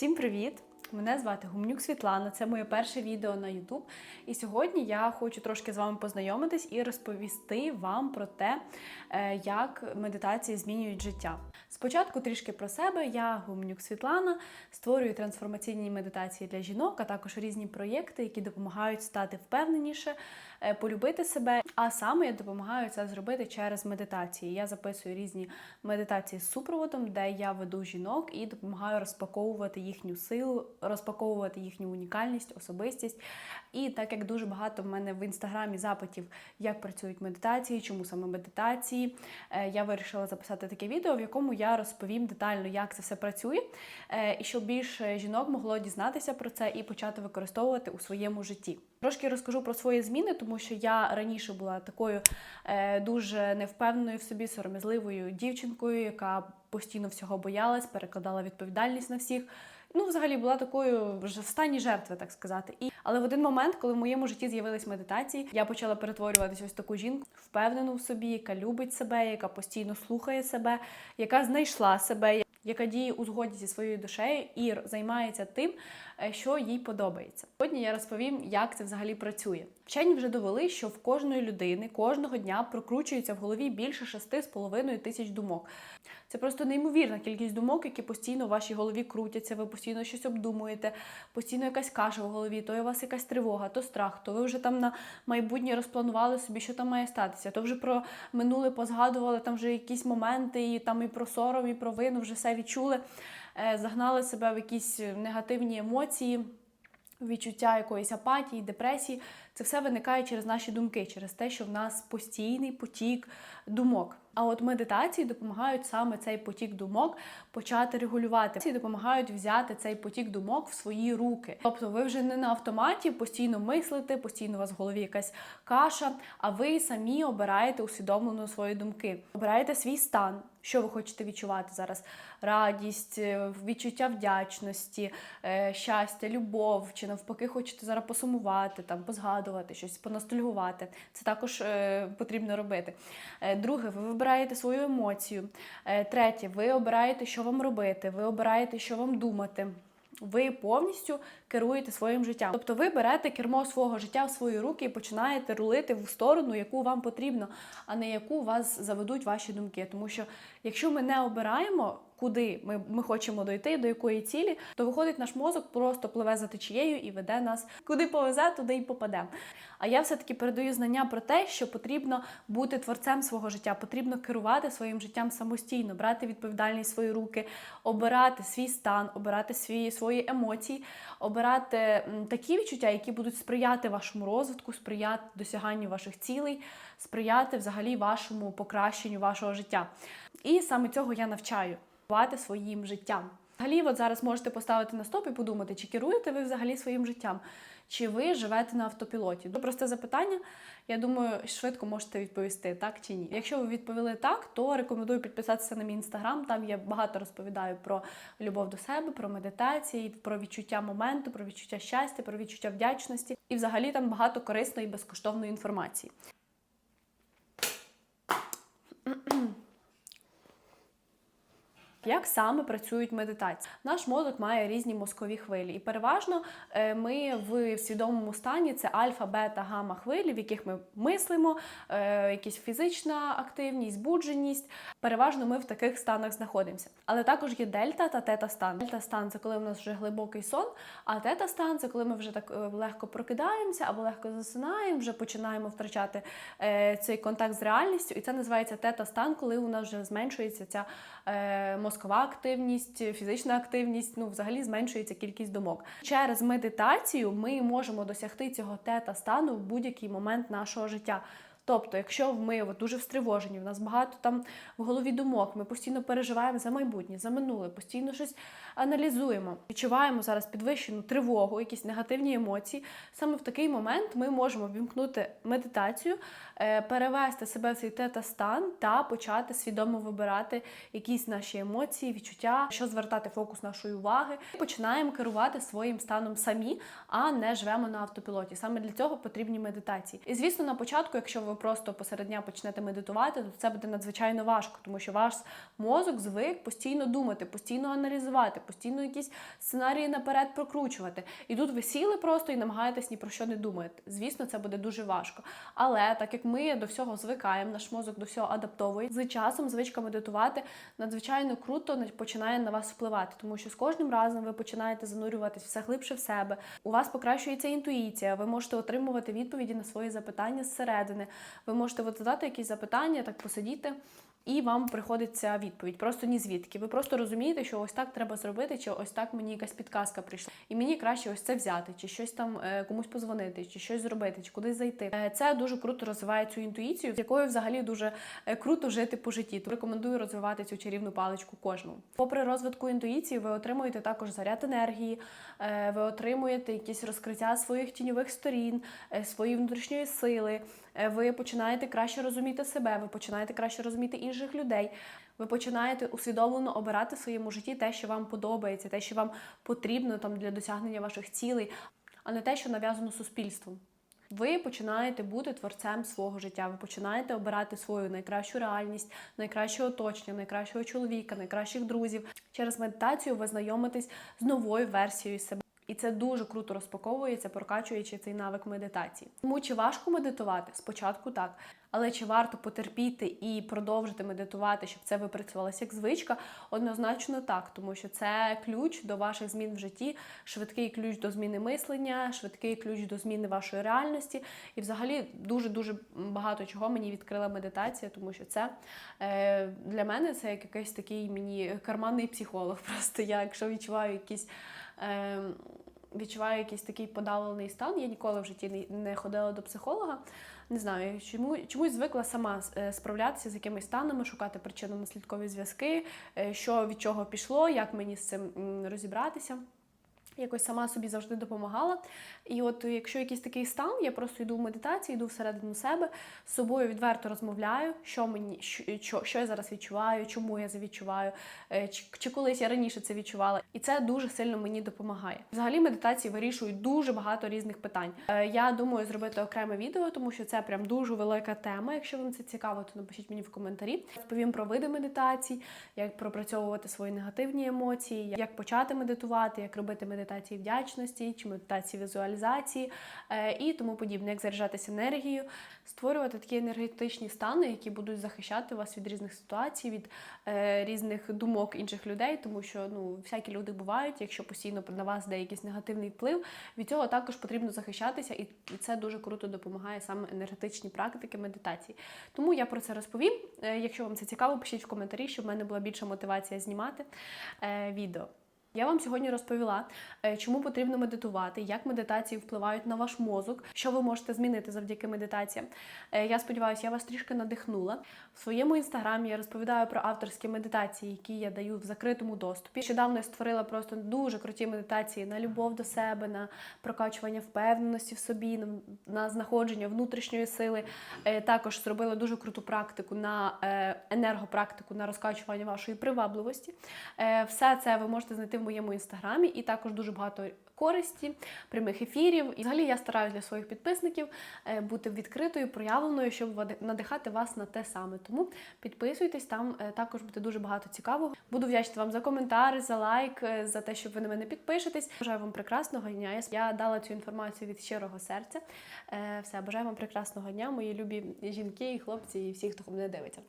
Всім привіт! Мене звати Гумнюк Світлана. Це моє перше відео на YouTube. І сьогодні я хочу трошки з вами познайомитись і розповісти вам про те, е, як медитації змінюють життя. Спочатку трішки про себе. Я Гумнюк Світлана, створюю трансформаційні медитації для жінок, а також різні проєкти, які допомагають стати впевненіше, е, полюбити себе. А саме я допомагаю це зробити через медитації. Я записую різні медитації з супроводом, де я веду жінок і допомагаю розпаковувати їхню силу, розпаковувати їхню унікальність, особистість. І так як дуже багато в мене в інстаграмі запитів, як працюють медитації, чому саме медитації, е, я вирішила записати таке відео, в якому я розповім детально, як це все працює, е, і щоб більше жінок могло дізнатися про це і почати використовувати у своєму житті. Трошки розкажу про свої зміни, тому що я раніше була такою е, дуже невпевненою в собі, сором'язливою дівчинкою, яка постійно всього боялась, перекладала відповідальність на всіх. Ну, взагалі була такою в стані жертви, так сказати. Але в один момент, коли в моєму житті з'явились медитації, я почала перетворюватися ось таку жінку, впевнену в собі, яка любить себе, яка постійно слухає себе, яка знайшла себе, яка діє у згоді зі своєю душею і займається тим, що їй подобається. Сьогодні я розповім, як це взагалі працює. Вчені вже довели, що в кожної людини кожного дня прокручується в голові більше 6,5 тисяч думок. Це просто неймовірна кількість думок, які постійно в вашій голові крутяться. Ви постійно щось обдумуєте, постійно якась каша в голові, то у вас якась тривога, то страх, то ви вже там на майбутнє розпланували собі, що там має статися, то вже про минуле позгадували там вже якісь моменти, і там і про сором, і про вину вже все відчули, е, загнали себе в якісь негативні емоції. Відчуття якоїсь апатії, депресії, це все виникає через наші думки, через те, що в нас постійний потік думок. А от медитації допомагають саме цей потік думок почати регулювати. Ці допомагають взяти цей потік думок в свої руки. Тобто, ви вже не на автоматі постійно мислите, постійно у вас в голові якась каша, а ви самі обираєте усвідомлено свої думки, обираєте свій стан. Що ви хочете відчувати зараз? Радість, е, відчуття вдячності, е, щастя, любов, чи навпаки, хочете зараз посумувати, там позгадувати щось, поностальгувати. Це також е, потрібно робити. Друге, ви вибираєте свою емоцію. Третє, ви обираєте, що вам робити, ви обираєте, що вам думати. Ви повністю керуєте своїм життям. Тобто ви берете кермо свого життя в свої руки і починаєте рулити в сторону, яку вам потрібно, а не яку вас заведуть ваші думки. Тому що якщо ми не обираємо, куди ми ми хочемо дойти, до якої цілі, то виходить, наш мозок просто пливе за течією і веде нас куди повезе, туди і попаде. А я все-таки передаю знання про те, що потрібно бути творцем свого життя, потрібно керувати своїм життям самостійно, брати відповідальність в свої руки, обирати свій стан, обирати свої свої емоції, обирати такі відчуття, які будуть сприяти вашому розвитку, сприяти досяганню ваших цілей, сприяти взагалі вашому покращенню вашого життя. І саме цього я навчаю керувати своїм життям. Взагалі, от зараз можете поставити на стоп і подумати, чи керуєте ви взагалі своїм життям, чи ви живете на автопілоті. Дуже просте запитання. Я думаю, швидко можете відповісти, так чи ні. Якщо ви відповіли так, то рекомендую підписатися на мій інстаграм. Там я багато розповідаю про любов до себе, про медитації, про відчуття моменту, про відчуття щастя, про відчуття вдячності. І взагалі там багато корисної і безкоштовної інформації. Як саме працюють медитації? Наш мозок має різні мозкові хвилі, і переважно е, ми в свідомому стані це альфа, бета, гамма хвилі, в яких ми мислимо, е, якась фізична активність, збудженість. Переважно ми в таких станах знаходимося. Але також є дельта та тета стан. Дельта стан це коли у нас вже глибокий сон, а тета стан це коли ми вже так е, легко прокидаємося або легко засинаємо, вже починаємо втрачати цей контакт з реальністю. І це називається тета стан, коли у нас вже зменшується ця мозкова активність, фізична активність, ну взагалі зменшується кількість думок. Через медитацію ми можемо досягти цього тета стану в будь-який момент нашого життя. Тобто, якщо ми от, дуже встривожені, в нас багато там в голові думок, ми постійно переживаємо за майбутнє, за минуле, постійно щось аналізуємо, відчуваємо зараз підвищену тривогу, якісь негативні емоції. Саме в такий момент ми можемо вімкнути медитацію, е, перевести себе в цей тета-стан та почати свідомо вибирати якісь наші емоції, відчуття, що звертати фокус нашої уваги. і Починаємо керувати своїм станом самі, а не живемо на автопілоті. Саме для цього потрібні медитації. І звісно, на початку, якщо ви просто посеред дня почнете медитувати, то це буде надзвичайно важко, тому що ваш мозок звик постійно думати, постійно аналізувати, постійно якісь сценарії наперед прокручувати. І тут ви сіли просто і намагаєтесь ні про що не думати. Звісно, це буде дуже важко. Але так як ми до всього звикаємо, наш мозок до всього адаптовує, з часом звичка медитувати надзвичайно круто на- починає на вас впливати, тому що з кожним разом ви починаєте занурюватись все глибше в себе. У вас покращується інтуїція, ви можете отримувати відповіді на свої запитання зсередини. Ви можете от задати якісь запитання, так посидіти. І вам приходиться відповідь, просто ні звідки. Ви просто розумієте, що ось так треба зробити, чи ось так мені якась підказка прийшла. І мені краще ось це взяти, чи щось там е, комусь позвонити, чи щось зробити, чи кудись зайти. Е, Це дуже круто розвиває цю інтуїцію, з якою взагалі дуже е, круто жити по житті. То рекомендую розвивати цю чарівну паличку кожному. Попри розвитку інтуїції, ви отримуєте також заряд енергії, ви отримуєте якісь розкриття своїх тіньових сторін, своєї внутрішньої сили. Ви починаєте краще розуміти себе, ви починаєте краще розуміти інших людей. Ви починаєте усвідомлено обирати в своєму житті те, що вам подобається, те, що вам потрібно там для досягнення ваших цілей, а не те, що нав'язано суспільством. Ви починаєте бути творцем свого життя. Ви починаєте обирати свою найкращу реальність, найкраще оточення, найкращого чоловіка, найкращих друзів. Через медитацію ви знайомитесь з новою версією себе. І це дуже круто розпаковується, прокачуючи цей навик медитації. Тому чи важко медитувати? Спочатку так. Але чи варто потерпіти і продовжити медитувати, щоб це випрацювалося як звичка? Однозначно так, тому що це ключ до ваших змін в житті, швидкий ключ до зміни мислення, швидкий ключ до зміни вашої реальності. І взагалі дуже дуже багато чого мені відкрила медитація, тому що це е, для мене це як якийсь такий мені карманний психолог. Просто я, якщо відчуваю якісь. Е, Відчуваю якийсь такий подавлений стан. Я ніколи в житті не- не ходила до психолога. Не знаю, чому чомусь звикла сама е, справлятися з якимись станами, шукати причинно-наслідкові зв'язки, е, що від чого пішло, як мені з цим розібратися. Якось сама собі завжди допомагала. І от якщо якийсь такий стан, я просто йду в медитацію, йду всередину себе, з собою відверто розмовляю, що мені що, що, я зараз відчуваю, чому я це відчуваю, е, чи, чи колись я раніше це відчувала. І це дуже сильно мені допомагає. Взагалі медитації вирішують дуже багато різних питань. Е, Я думаю зробити окреме відео, тому що це прям дуже велика тема. Якщо вам це цікаво, то напишіть мені в коментарі. Розповім про види медитацій, як пропрацьовувати свої негативні емоції, як почати медитувати, як робити медитації вдячності чи медитації візуалізації е, і тому подібне, як заряджатися енергією, створювати такі енергетичні стани, які будуть захищати вас від різних ситуацій, від е, різних думок інших людей, тому що ну всякі люди бувають, якщо постійно на вас де якийсь негативний вплив, від цього також потрібно захищатися, і, це дуже круто допомагає саме енергетичні практики медитації. Тому я про це розповім. Е, Якщо вам це цікаво, пишіть в коментарі, щоб в мене була більша мотивація знімати відео. Я вам сьогодні розповіла, е, чому потрібно медитувати, як медитації впливають на ваш мозок, що ви можете змінити завдяки медитаціям. Е, Я сподіваюся, я вас трішки надихнула. В своєму інстаграмі я розповідаю про авторські медитації, які я даю в закритому доступі. Нещодавно я створила просто дуже круті медитації на любов до себе, на прокачування впевненості в собі, на- на знаходження внутрішньої сили. Е, Також зробила дуже круту практику на енергопрактику на розкачування вашої привабливості. Все це ви можете знайти в моєму інстаграмі, і також дуже багато користі, прямих ефірів. І взагалі я стараюся для своїх підписників е, бути відкритою, проявленою, щоб надихати вас на те саме. Тому підписуйтесь, там е, також буде дуже багато цікавого. Буду вдячна вам за коментар, за лайк, е, за те, що ви на мене підпишетесь. Бажаю вам прекрасного дня. Я- дала цю інформацію від щирого серця. Все, бажаю вам прекрасного дня, мої любі жінки і хлопці, і всі, хто мене дивиться.